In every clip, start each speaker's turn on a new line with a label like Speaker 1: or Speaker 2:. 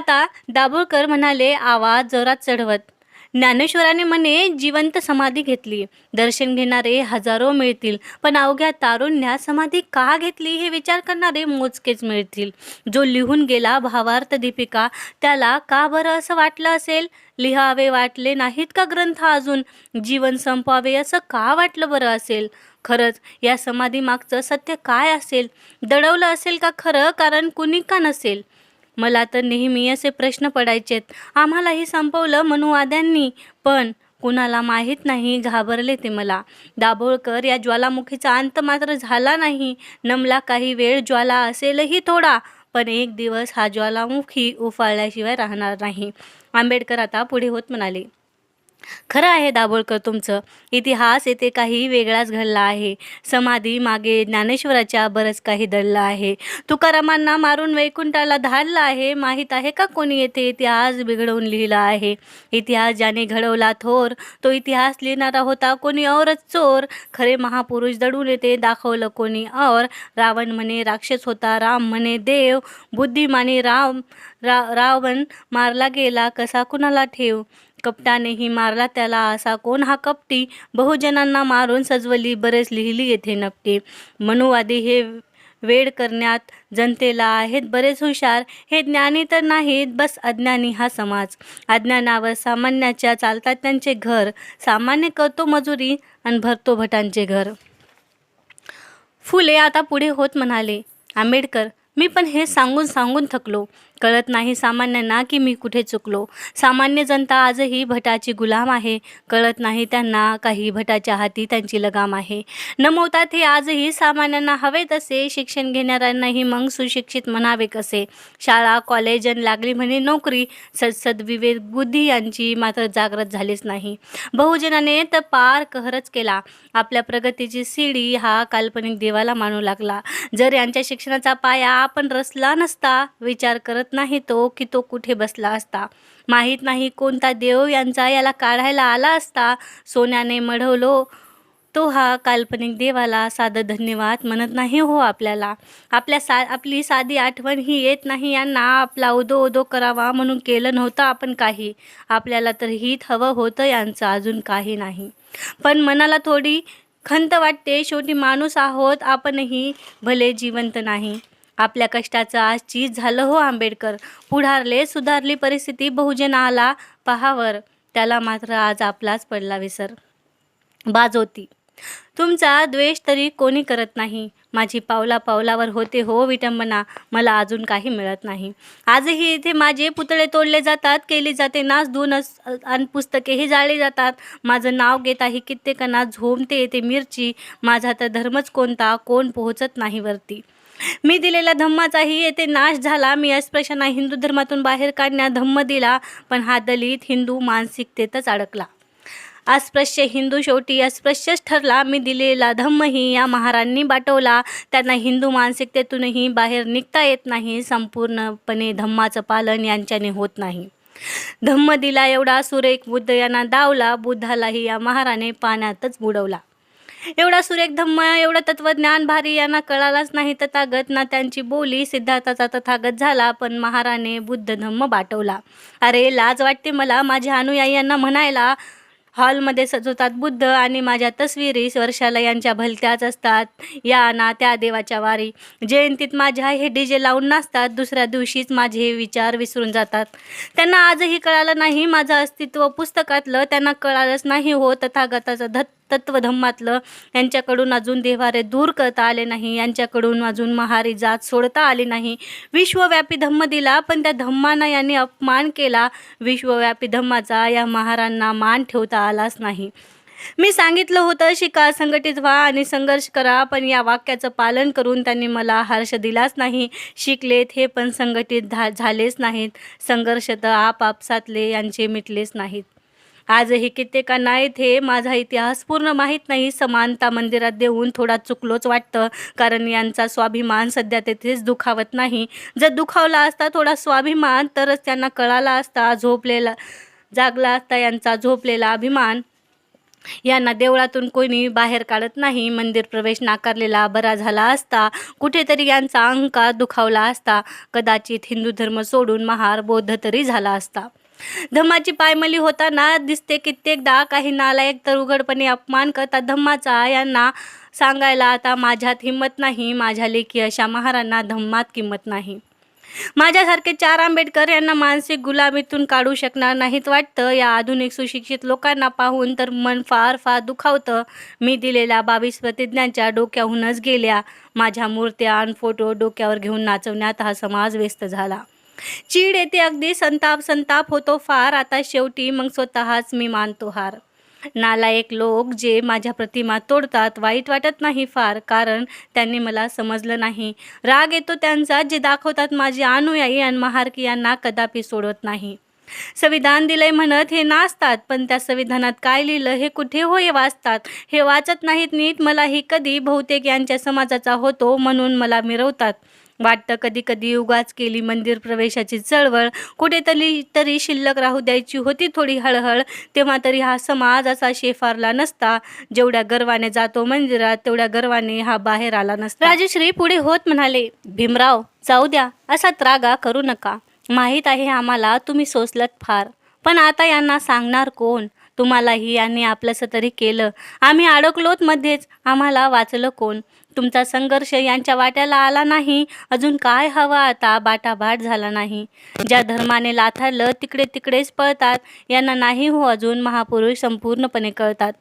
Speaker 1: आता दाभोळकर म्हणाले आवाज जोरात चढवत. ज्ञानेश्वराने म्हणे जिवंत समाधी घेतली. दर्शन घेणारे हजारो मिळतील. पण अवघ्या तारुण्यात समाधी का घेतली हे विचार करणारे मोजकेच मिळतील. जो लिहून गेला भावार्थ दीपिका त्याला का बरं असं वाटलं असेल? लिहावे वाटले नाहीत का ग्रंथ अजून? जीवन संपवावे असं का वाटलं बरं असेल? खरंच या समाधीमागचं सत्य काय असेल? दडवलं असेल का खरं? कारण कुणी का नसेल? मला तर नेहमी असे प्रश्न पडायचेत. आम्हालाही संपवलं मनुवाद्यांनी पण कुणाला माहीत नाही घाबरले ते मला. दाभोळकर या ज्वालामुखीचा अंत मात्र झाला नाही. नमला काही वेळ ज्वाला असेलही थोडा पण एक दिवस हा ज्वालामुखी उफाळल्याशिवाय राहणार नाही. आंबेडकर आता पुढे होत म्हणाले खरं आहे दाभोळकर तुमचं. इतिहास येथे काही वेगळाच घडला आहे. समाधी मागे ज्ञानेश्वराच्या बरंच काही दडलं आहे. तुकारामांना मारून वैकुंठाला धाडलं आहे. माहीत आहे का कोणी येथे इतिहास बिघडवून लिहिला आहे? इतिहास ज्याने घडवला थोर तो इतिहास लिहिणारा होता कोणी औरच चोर. खरे महापुरुष दडून येते दाखवलं कोणी और. रावण म्हणे राक्षस होता राम म्हणे देव. बुद्धिमानी राम रा रावण मारला गेला कसा कुणाला ठेव? कपटानेही मारला त्याला असा कोण? हा कपटी बहुजनांना मारून सजवली बरेच लिहिली येथे नपटी मनुवादी हे वेड करण्यात जनतेला आहेत बरेच हुशार. हे ज्ञानी तर नाहीत बस अज्ञानी हा समाज. अज्ञानावर सामान्याच्या चालतात त्यांचे घर. सामान्य करतो मजुरी आणि भरतो भटांचे घर. फुले आता पुढे होत म्हणाले आंबेडकर मी पण हे सांगून सांगून थकलो. कळत नाही सामान्यांना की मी कुठे चुकलो. सामान्य जनता आजही भटाची गुलाम आहे. कळत नाही त्यांना काही भटाच्या हाती त्यांची लगाम आहे. नमवतात हे आजही सामान्यांना हवे तसे. शिक्षण घेणाऱ्यांनाही मग सुशिक्षित म्हणावे कसे. शाळा कॉलेज आणि लागली म्हणे नोकरी. सदसद विवेक बुद्धी यांची मात्र जागृत झालीच नाही. बहुजनाने तर पार कहरच केला. आपल्या प्रगतीची सीडी हा काल्पनिक देवाला मानू लागला. जर यांच्या शिक्षणाचा पाया आपण रचला नसता विचार करत नाही तो की तो कुठे बसला असता. माहीत नाही कोणता देव यांचा याला काढायला आला असता. सोन्याने मढवलो. तो हा काल्पनिक देवाला साधं धन्यवाद म्हणत नाही हो आपल्याला. आपल्या सा आपली साधी आठवण ही येत नाही. यांना आपला उदो उदो करावा म्हणून केलं नव्हतं आपण काही. आपल्याला तर हित हवं होतं यांचं अजून काही नाही. पण मनाला थोडी खंत वाटते. शेवटी माणूस आहोत आपणही. भले जिवंत नाही. आपल्या कष्टाचं आज चीज झालं हो आंबेडकर. पुढारले सुधारली परिस्थिती बहुजन आला पहावर. त्याला मात्र आज आपलाच पडला विसर. बाजोती. तुमचा द्वेष तरी कोणी करत नाही. माझी पावला पावलावर होते हो विटंबना. मला अजून काही मिळत नाही. आजही इथे माझे पुतळे तोडले जातात केली जाते नाच धुवून आणि पुस्तकेही जाळली जातात. माझं नाव घेताही कित्येकांना झोमते येते मिरची. माझा तर धर्मच कोणता कोण पोहोचत नाही वरती. मी दिलेल्या धम्माचाही येथे नाश झाला. मी अस्पृश्यांना हिंदू धर्मातून बाहेर काढण्यात धम्म दिला पण हा दलित हिंदू मानसिकतेतच अडकला. अस्पृश्य हिंदू शेवटी अस्पृश्यच ठरला. मी दिलेला धम्मही या महारांनी बाटवला. त्यांना हिंदू मानसिकतेतूनही बाहेर निघता येत नाही. संपूर्णपणे धम्माचं पालन यांच्याने होत नाही. धम्म दिला एवढा. सुरेख बुद्ध यांना दावला. बुद्धालाही या महाराने पाण्यातच बुडवला. एवढा सुरेख धम्म एवढं तत्वज्ञान भारी यांना कळालाच नाही तथागत. ना त्यांची बोली सिद्धार्थाचा तथागत झाला पण महाराने बुद्ध धम्म बाटवला. अरे लाज वाटते मला माझ्या अनुयायी यांना म्हणायला. हॉलमध्ये सजवतात बुद्ध आणि माझ्या तस्विरी वर्षाला यांच्या भलत्याच असतात. या ना त्या देवाच्या वारी. जयंतीत माझ्या हे डी जे लावून नाचतात दुसऱ्या दिवशीच माझे विचार विसरून जातात. त्यांना आजही कळालं नाही माझं अस्तित्व पुस्तकातलं त्यांना कळालंच नाही हो तथागताचं धत्त. तत्वधम्मातलं यांच्याकडून अजून देवारे दूर करता आले नाही यांच्याकडून अजून महारी जात सोडता आली नाही. विश्वव्यापी धम्म दिला पण त्या धम्मांना यांनी अपमान केला. विश्वव्यापी धम्माचा या महारांना मान ठेवता आलाच नाही. मी सांगितलं होतं शिका संघटित व्हा आणि संघर्ष करा पण या वाक्याचं पालन करून त्यांनी मला हर्ष दिलाच नाही. शिकलेत हे पण संघटित झालेच नाहीत. संघर्ष तर आपापसातले यांचे मिटलेच नाहीत. आजही कित्येकांना येथे माझा इतिहास. पूर्ण माहीत नाही. समानता मंदिरात देऊन थोडा चुकलोच वाटतं. कारण यांचा स्वाभिमान सध्या तेथेच दुखावत नाही. जर दुखावला असता थोडा स्वाभिमान तरच त्यांना कळाला असता झोपलेला जागला असता यांचा झोपलेला अभिमान. यांना देवळातून कोणी बाहेर काढत नाही. मंदिर प्रवेश नाकारलेला बरा झाला असता. कुठेतरी यांचा अहंकार दुखावला असता. कदाचित हिंदू धर्म सोडून महार बौद्ध तरी झाला असता. धम्माची पायमली होताना दिसते कित्येकदा काही नालायक तर उघडपणे अपमान करतात. धम्माचा यांना सांगायला आता माझ्यात हिंमत नाही. माझ्या लेखी अशा महारांना धम्मात किंमत नाही. माझ्यासारखे चार आंबेडकर यांना मानसिक गुलामीतून काढू शकणार नाहीत वाटतं. या आधुनिक सुशिक्षित लोकांना पाहून तर मन फार फार दुखावतं. मी दिलेल्या बावीस प्रतिज्ञांच्या डोक्याहूनच गेल्या. माझ्या मूर्त्या आणि फोटो डोक्यावर घेऊन नाचवण्यात हा समाज व्यस्त झाला. चीड येते अगदी संताप संताप होतो फार. आता शेवटी मग स्वतःच मी मानतो हार. नालायक लोक जे माझ्या प्रतिमा तोडतात वाईट वाटत नाही फार. कारण त्यांनी मला समजलं नाही. राग येतो त्यांचा जे दाखवतात माझे अनुयायी आणि महारकी यांना कदापि सोडत नाही. संविधान दिलंय म्हणत हे नाचतात पण त्या संविधानात काय लिहिलं हे कुठे होय वाचतात? हे वाचत नाहीत नीट मलाही कधी बहुतेक यांच्या समाजाचा होतो म्हणून मला मिरवतात. वाटतं कधी कधी उगाच केली मंदिर प्रवेशाची चळवळ. कुठेतरी तरी शिल्लक राहू द्यायची होती थोडी हळहळ. तेव्हा तरी हा समाज असा शेफारला नसता. जेवढ्या गर्वाने जातो मंदिरात तेवढ्या गर्वाने हा बाहेर आला नसता. राजश्री पुढे होत म्हणाले भीमराव जाऊ द्या. असा त्रागा करू नका. माहीत आहे आम्हाला तुम्ही सोसलत फार. पण आता यांना सांगणार कोण? तुम्हालाही यांनी आपलंसं तरी केलं. आम्ही अडकलोत मध्येच. आम्हाला वाचलं कोण? तुमचा संघर्ष यांच्या वाट्याला आला नाही. अजून काय हवं आता? बाटाबाट झाला नाही. ज्या धर्माने लाथारलं तिकडे तिकडेच पळतात. यांना नाही हो अजून महापुरुष संपूर्णपणे कळतात.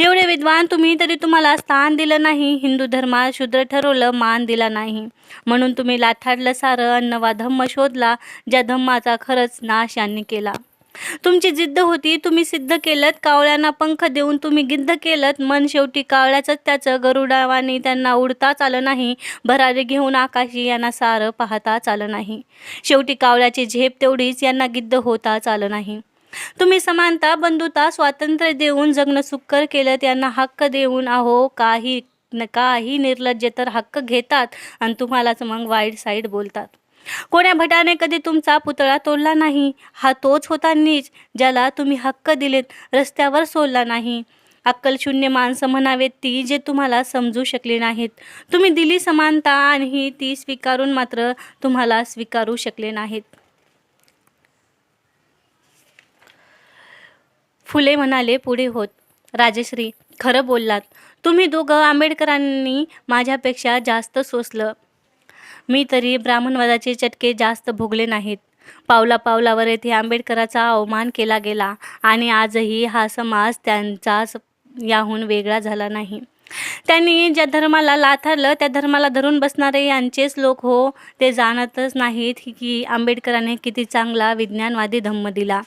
Speaker 1: एवढे विद्वान तुम्ही तरी तुम्हाला स्थान दिलं नाही. हिंदू धर्मात शूद्र ठरवलं मान दिला नाही. म्हणून तुम्ही लाथाडलं सारं अन्नवा धम्म शोधला ज्या धम्माचा खरंच नाश यांनी केला. तुमची जिद्द होती तुम्ही सिद्ध केलं कावळ्यांना पंख देऊन तुम्ही गिद्ध केलं मन शेवटी कावळ्याचं त्याचं गरुडावानी त्यांना उडताच आलं नाही. भरारी घेऊन आकाशी यांना सारं पाहताच आलं नाही. शेवटी कावळ्याची झेप तेवढीच यांना गिद्ध होताच आलं नाही. तुम्ही समानता बंधुता स्वातंत्र्य देऊन जगणं सुकर केलं त्यांना हक्क देऊन अहो काही काही निर्लज्ज तर हक्क घेतात आणि तुम्हालाच मग वाईट साईड बोलतात. कोण्या भटाने कधी तुमचा पुतळा तोडला नाही? हा तोच होता नीच ज्याला तुम्ही हक्क दिलेत रस्त्यावर सोडला नाही. अक्कलशून्य माणसं म्हणावेत ती जे तुम्हाला समजू शकली नाहीत. तुम्ही दिली समानता आणि ती स्वीकारून मात्र तुम्हाला स्वीकारू शकले नाहीत. फुले म्हणाले पुढे होत. राजश्री खरं बोललात. तुम्ही दोघं आंबेडकरांनी माझ्यापेक्षा जास्त सोसलं. मी तरी ब्राह्मणवादाचे चटके जास्त भोगले नाहीत. पावला पावलावर येथे आंबेडकराचा अवमान केला गेला आणि आजही हा समाज त्यांचाच याहून वेगळा झाला नाही. त्यांनी ज्या धर्माला लाथारलं त्या धर्माला धरून बसणारे यांचेच लोक हो ते जाणतच नाहीत की आंबेडकरांनी किती चांगला विज्ञानवादी धम्म दिला.